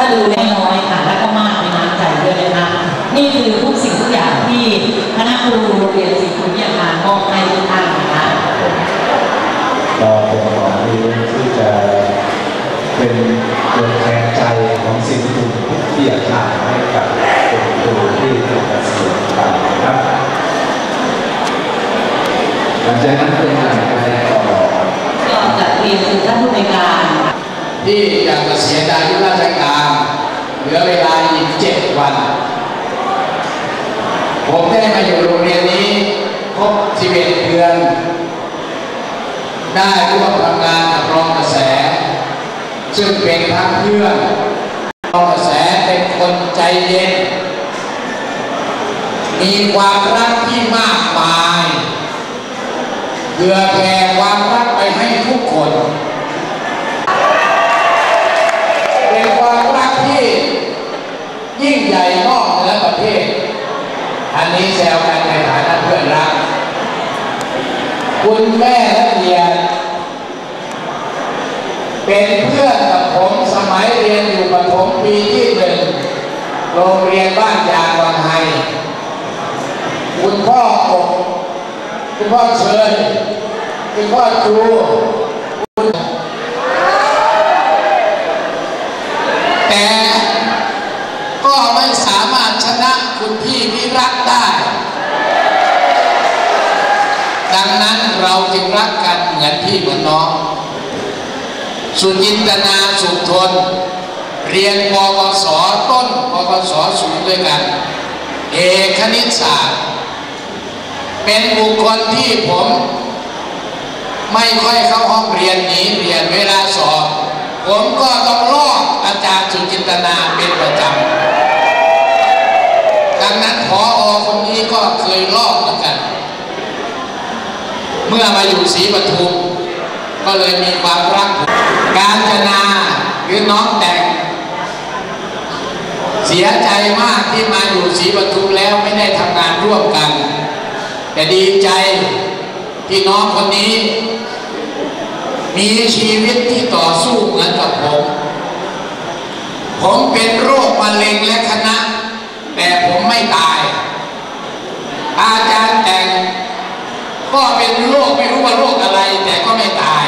ถ้าดูได้น้อยค่ะแล้วก็มากในน้ำใจด้วยนะคะนี่คือทุกสิ่งทุกอย่างที่คณะครูโรงเรียนศรีภูมิยามอบให้ทุกท่านนะคะก็เป็นของที่ที่จะเป็นตัวแทนใจของสิ่งทุกที่อยากทำให้กับคนดูที่ถูกสินต่างครับหลังจากนั้น ที่จะเกษียณอายุราชการเหลือเวลาอีกเจ็ดวัน ผมได้มาอยู่โรงเรียนนี้ครบ11เดือน ได้ร่วมทำงานกับรองกระแส ซึ่งเป็นทั้งเพื่อนรองกระแสเป็นคนใจเย็น มีความรักที่มากมายเพื่อแผ่ความรักไปให้ทุกคนความรักที่ยิ่งใหญ่นอกเหนือประเทศ อั นนี้แซวกันในฐานะเพื่อนรัก คุณแม่ละเอียดเป็นเพื่อนกับผมสมัยเรียนอยู่ประถมปีที่หนึ่งโรงเรียนบ้านยางวังไฮคุณพ่ออกคุณพ่อเชยคุณพ่อจูคุณแต่ก็ไม่สามารถชนะคุณพี่วิรัตได้ ดังนั้นเราจึงรักกันเหมือนพี่เหมือนน้อง สุจินตนาสุขทน เรียนปวสต้นปวสสูงด้วยกัน เอกคณิตศาสตร์ เป็นบุคคลที่ผม ไม่ค่อยเข้าห้องเรียนหนีเรียนเวลาสอบ ผมก็ต้องลอกอาจารย์สุจินตนาเป็นประจำดังนั้นพออคนนี้ก็เคยลอก เมื่อมาอยู่ศรีปทุมก็เลยมีความรักการจนาหรือน้องแต่ง เสียใจมากที่มาอยู่ศรีปทุมแล้วไม่ได้ทำงานร่วมกัน แต่ดีใจที่น้องคนนี้ มีชีวิตที่ต่อสู้เหมือนกับผม ผมเป็นโรคมะเร็งและคณะ แต่ผมไม่ตาย อาจารย์แต่ง ก็เป็นโรคไม่รู้ว่าโรคอะไร แต่ก็ไม่ตาย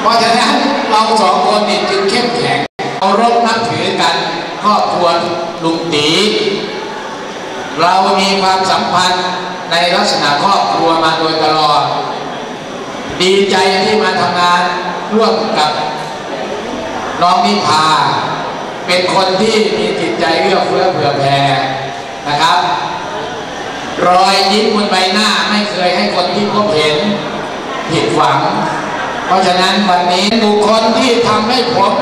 เพราะฉะนั้นเราสองคนนี่จึงเข้มแข็งเรารบนับถือกันครอบครัวลุงตีเรามีความสัมพันธ์ในลักษณะครอบครัวมาโดยตลอด ดีใจที่มาทำงานร่วมกับน้องนิพา เป็นคนที่มีจิตใจเอื้อเฟื้อเผื่อแผ่นะครับ รอยยิ้มบนใบหน้าไม่เคยให้คนที่พบเห็นผิดหวัง เพราะฉะนั้นวันนี้บุคคลที่ทำให้ผม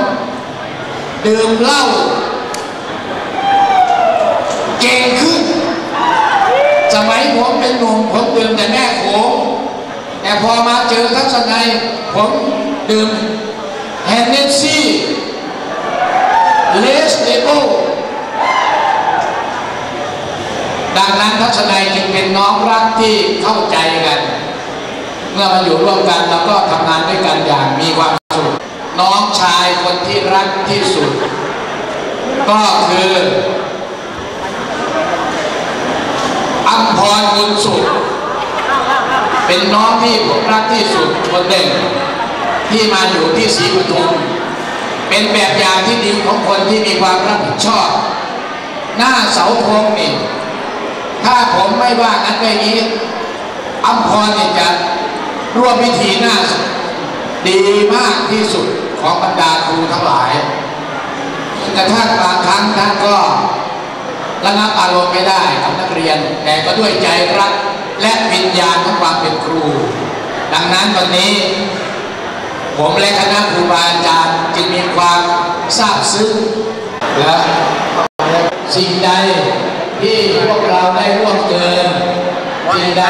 ดื่มเหล้าเก่งขึ้น สมัยผมเป็นหนุ่มผมดื่มแต่แม่โขงแต่พอมาเจอทัศนัยผมดื่มแฮนเนสซี่เลสเดโบ ดังนั้นทัศนัยจึงเป็นน้องรักที่เข้าใจกัน เมื่อมาอยู่ร่วมกันเราก็ทำงานด้วยกันอย่างมีความสุขน้องชายคนที่รักที่สุด ก็คืออัมพรบุญสุขเป็นน้องที่ผมรักที่สุดคนหนึ่งที่มาอยู่ที่ศรีปทุมเป็นแบบอย่างที่ดีของคนที่มีความรับผิดชอบ หน้าเสาธงนี่ ถ้าผมไม่ว่างั้นไปนี้อัมพรเนี่ยจะร่วมพิธีหน้าดีมากที่สุดของบรรดาครูทั้งหลายกระทั่งบางครั้งท่านก็ระงับอารมณ์ไม่ได้กับนักเรียน แต่ก็ด้วยใจรักและวิญญาณของความเป็นครู ดังนั้นวันนี้ ผมและคณะครูบาอาจารย์จึงมีความซาบซึ้งและสิ่งใด ที่พวกเราได้ร่วมเกินสิ่งใด